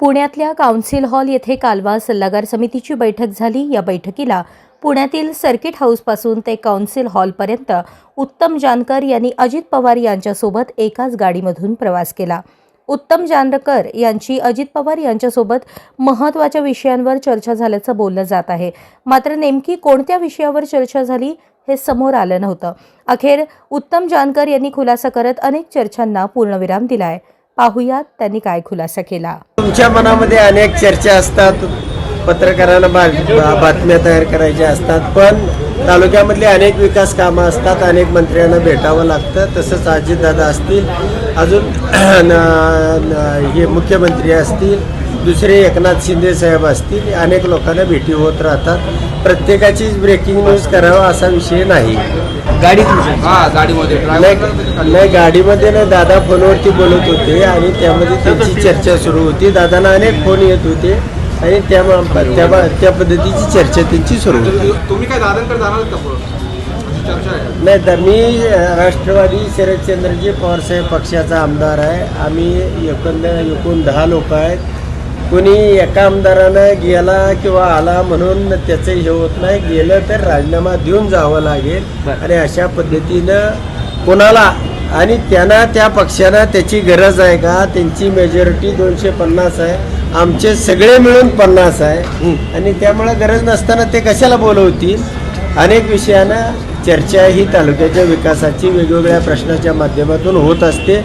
पुण्यातल्या council hall येथे कालवा सल्लागार समितीची बैठक झाली. या बैठकीला पुण्यातील सर्किट हाऊसपासून ते काउन्सिल हॉलपर्यंत उत्तम जानकर यांनी अजित पवार यांच्यासोबत एकाच गाडीमधून प्रवास केला. उत्तम जानकर यांची अजित पवार यांच्यासोबत महत्त्वाच्या विषयांवर चर्चा झाल्याचं बोललं जात आहे. मात्र नेमकी कोणत्या विषयावर चर्चा झाली हे समोर आलं नव्हतं. अखेर उत्तम जानकर यांनी खुलासा करत अनेक चर्चांना पूर्णविराम दिला आहे पाहुयात त्यांनी काय खुलासा केला. तुमच्या मनामध्ये अनेक चर्चा असतात पत्रकारांना बा बातम्या तयार करायच्या असतात पण तालुक्यामधले अनेक विकास कामं असतात अनेक मंत्र्यांना भेटावं लागतं तसंच अजितदादा असतील अजून हे मुख्यमंत्री असतील दुसरे एकनाथ शिंदे साहेब असतील अनेक लोकांना भेटी होत राहतात. प्रत्येकाचीच ब्रेकिंग न्यूज करावा असा विषय नाही. गाडीत हा गाडीमध्ये. नाही नाही गाडीमध्ये ना दादा फोनवरती बोलत होते आणि त्यामध्ये त्यांची चर्चा सुरू होती. दादांना अनेक फोन येत होते आणि त्या त्या पद्धतीची चर्चा त्यांची सुरू होती. तुम्ही काय दादांकडे जाणार का नाही तर मी राष्ट्रवादी शरदचंद्रजी पवारसाहेब पक्षाचा आमदार आहे. आम्ही एकंद एकूण दहा लोक आहेत. कोणी एका आमदारानं गेला किंवा आला म्हणून त्याचं हे होत नाही. गेलं तर राजीनामा देऊन जावं लागेल. आणि अशा पद्धतीनं कोणाला आणि त्यांना त्या पक्षाला त्याची गरज आहे का? त्यांची मेजॉरिटी दोनशे पन्नास आहे. आमचे सगळे मिळून पन्नास आहे. आणि त्यामुळे गरज नसताना ते कशाला बोलवतील? अनेक विषयांना चर्चा ही तालुक्याच्या विकासाची वेगवेगळ्या प्रश्नाच्या माध्यमातून होत असते.